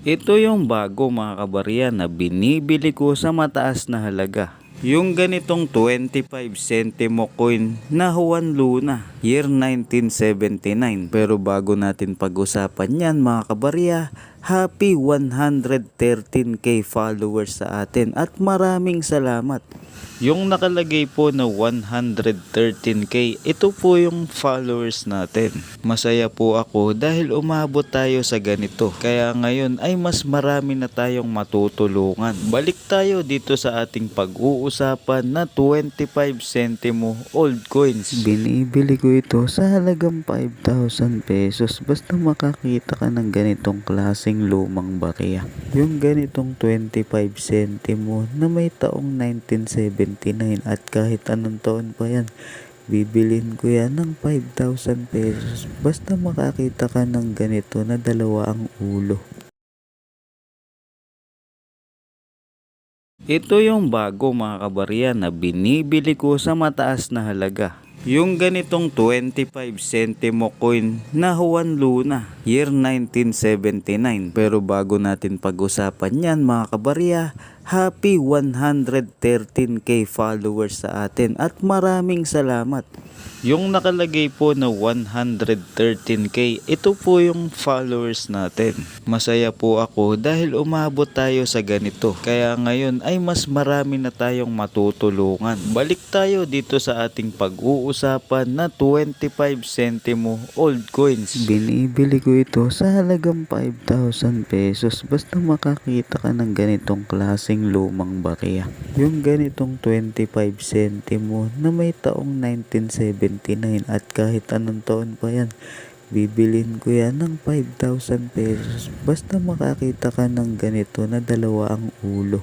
Ito yung bago mga kabarya na binibili ko sa mataas na halaga. Yung ganitong 25 centimo coin na Juan Luna, year 1979. Pero bago natin pag-usapan yan mga kabarya, happy 113k followers sa atin at maraming salamat. Yung nakalagay po na 113k, ito po yung followers natin. Masaya po ako dahil umabot tayo sa ganito. Kaya ngayon ay mas marami na tayong matutulungan. Balik tayo dito sa ating pag-uusapan na 25 centimo old coins. Binibili ko ito sa halagang 5,000 pesos basta makakita ka ng ganitong klaseng lumang barya. Yung ganitong 25 centimo na may taong 1979 at kahit anong taon pa yan, bibilin ko yan ng 5,000 pesos basta makakita ka ng ganito na dalawa ang ulo. Ito yung bago mga kabarya na binibili ko sa mataas na halaga. Yung ganitong 25 centimo coin na Juan Luna, year 1979. Pero bago natin pag-usapan yan mga kabarya, happy 113k followers sa atin at maraming salamat. Yung nakalagay po na 113k, ito po yung followers natin. Masaya po ako dahil umabot tayo sa ganito. Kaya ngayon ay mas marami na tayong matutulungan. Balik tayo dito sa ating pag-uusapan na 25 centimo old coins. Binibili ko ito sa halagang 5,000 pesos basta makakita ka ng ganitong klaseng lumang barya. Yung ganitong 25 centimo na may taong 1979 at kahit anong taon pa yan, bibilin ko yan ng 5,000 pesos basta makakita ka ng ganito na dalawa ang ulo.